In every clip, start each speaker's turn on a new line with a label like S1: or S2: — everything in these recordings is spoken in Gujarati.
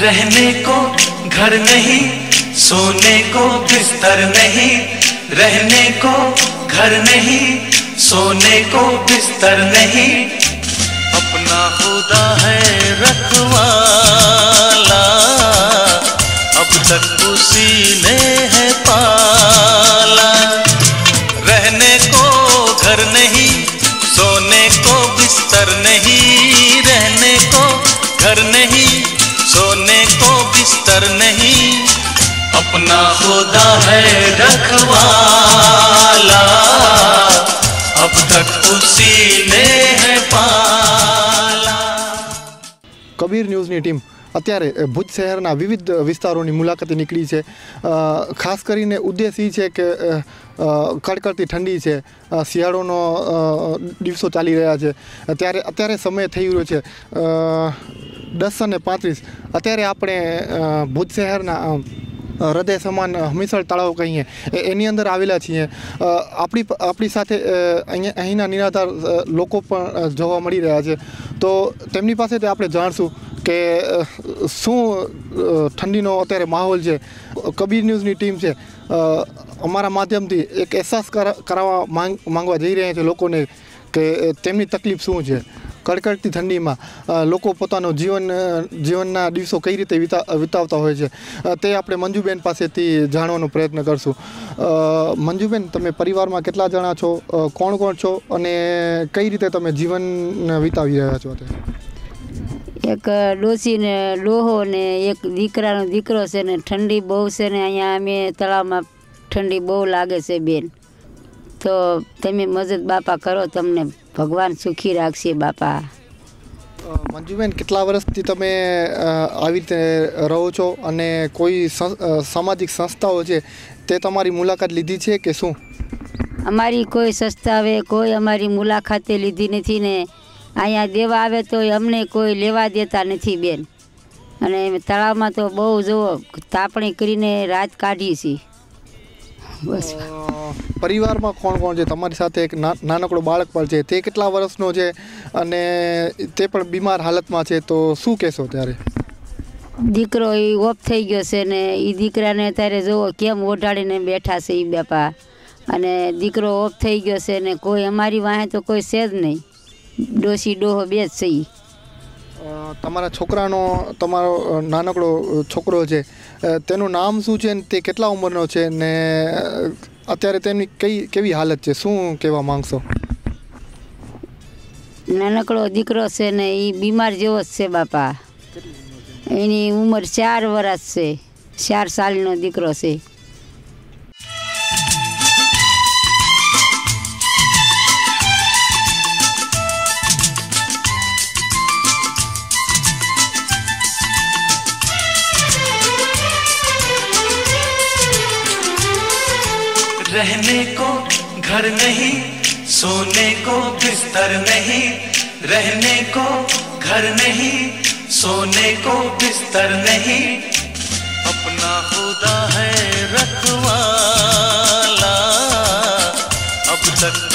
S1: रहने को घर नहीं, सोने को बिस्तर नहीं, रहने को घर नहीं, सोने को बिस्तर नहीं अपना खुदा है रखवाला। अब तक उसी ने है पाला। रहने को घर नहीं, सोने को बिस्तर नहीं, रहने को घर नहीं, सोने को बिस्तर नहीं। अपना खुदा है रखवाला।
S2: કબીર ન્યૂઝની ટીમ અત્યારે ભુજ શહેરના વિવિધ વિસ્તારોની મુલાકાતે નીકળી છે. ખાસ કરીને ઉદ્દેશ એ છે કે કડકડતી ઠંડી છે. શિયાળોનો દિવસો ચાલી રહ્યા છે. ત્યારે અત્યારે સમય થઈ રહ્યો છે. દસ અને પાંત્રીસ. અત્યારે આપણે ભુજ શહેરના હૃદય સમાન હમીસળ તળાવ કહીએ એની અંદર આવેલા છીએ. આપણી આપણી સાથે અહીંયા, અહીંના નિરાધાર લોકો પણ જોવા મળી રહ્યા છે. તો તેમની પાસેથી આપણે જાણશું કે શું ઠંડીનો અત્યારે માહોલ છે. કબીર ન્યૂઝની ટીમ છે. અમારા માધ્યમથી એક અહેસાસ કરા- કરાવવા માંગ, માંગવા જઈ રહ્યા છે લોકોને કે તેમની તકલીફ શું છે. કડકડતી ઠંડીમાં લોકો પોતાનો જીવન જીવનના દિવસો કઈ રીતે વિતા, વિતાવતા હોય છે તે આપણે મંજુબેન પાસેથી જાણવાનો પ્રયત્ન કરશું. મંજુબેન, તમે પરિવારમાં કેટલા જણા છો? કોણ કોણ છો? અને કઈ રીતે તમે જીવન વિતાવી રહ્યા છો અત્યારે?
S3: એક ડોસીને ડોહો ને એક દીકરાનો દીકરો છે ને, ઠંડી બહુ છે ને, અહીંયા અમે તળાવમાં ઠંડી બહુ લાગે છે બેન. તો તમે મદદ બાપા કરો તમને. ભગવાન સુખી રાખશે બાપા.
S2: મંજુબેન કેટલા વર્ષથી તમે આવી રીતે રહો છો અને કોઈ સામાજિક સંસ્થાઓ છે તે તમારી મુલાકાત લીધી છે કે શું?
S3: અમારી કોઈ સંસ્થાએ કોઈ અમારી મુલાકાતે લીધી નથી ને. અહીંયા દેવા આવે તો અમને કોઈ લેવા દેતા નથી બેન. અને તળાવમાં તો બહુ જો તાપણી કરીને રાત કાઢી છીએ બસ.
S2: પરિવારમાં કોણ કોણ છે? તમારી સાથે એક ના- નાનકડો બાળક પણ છે. તે કેટલા વર્ષનો છે? અને તે પણ બીમાર હાલતમાં છે. તો શું કહેશો ત્યારે?
S3: દીકરો એ ઓફ થઈ ગયો છે ને એ દીકરાને અત્યારે જુઓ કેમ ઓઢાડીને બેઠા છે એ બાપા. અને દીકરો ઓફ થઈ ગયો છે ને કોઈ અમારી વાહે તો કોઈ છે જ નહીં. ડોસી ડોહો બે જ છે.
S2: અ, તમારા છોકરાનો તમારો નાનકડો છોકરો છે તેનું નામ શું છે તે કેટલા ઉંમરનો છે ને અત્યારે તેની કઈ કેવી હાલત છે? શું કહેવા માંગશો?
S3: નાનકડો દીકરો છે ને એ બીમાર જેવો જ છે બાપા. એની ઉંમર ચાર વર્ષ છે. ચાર સાલનો દીકરો છે.
S1: रहने को, घर नहीं, सोने को बिस्तर नहीं, रहने को, घर नहीं, सोने को बिस्तर नहीं। अपना खुदा है रखवाला, अब तक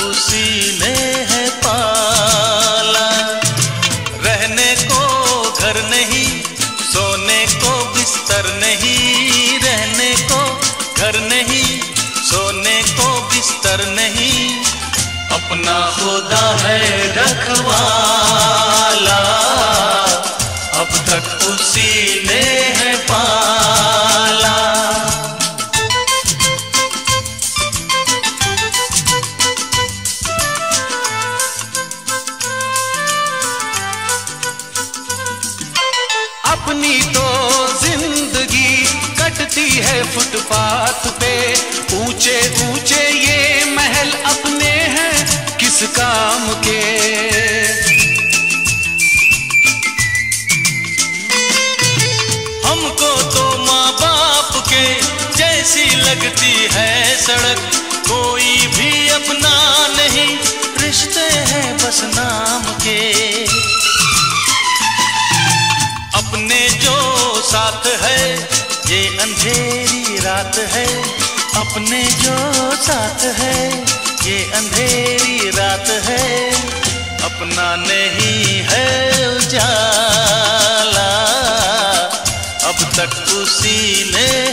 S1: बिस्तर नहीं, अपना खुदा है रखवाला। अब तक उसी ने है पाला। अपनी तो ज़िंदगी कटती है फुटपाथ पे ऊँचे ऊँचे ये सड़क, कोई भी अपना नहीं। रिश्ते हैं बस नाम के। अपने जो साथ है, ये अंधेरी रात है। अपने जो साथ है, ये अंधेरी रात है। अपना नहीं है उजाला। अब तक उसी ने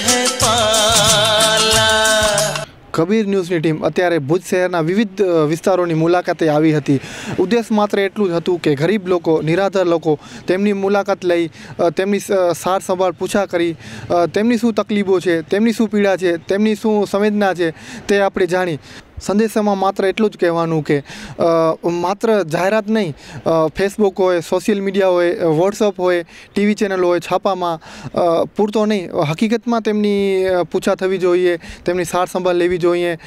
S2: કબીર ન્યૂઝની ટીમ અત્યારે ભુજ શહેરના વિવિધ અ, વિસ્તારોની મુલાકાતે આવી હતી ઉદ્દેશ માત્ર એટલું જ હતું કે ગરીબ લોકો નિરાધાર લોકો તેમની મુલાકાત લઈ અ, તેમની સ- સાર સંભાળ પૂછા કરી અ, તેમની શું તકલીફો છે તેમની શું પીડા છે તેમની શું સંવેદના છે તે આપણે જાણી સંદેશામાં માત્ર એટલું જ કહેવાનું કે માત્ર જાહેરાત નહીં ફેસબુક હોય સોશિયલ મીડિયા હોય વોટ્સઅપ હોય ટીવી ચેનલ હોય, છાપામાં પૂરતો નહીં. હકીકતમાં તેમની પૂછા થવી જોઈએ, તેમની સાર સંભાળ લેવી જોઈએ.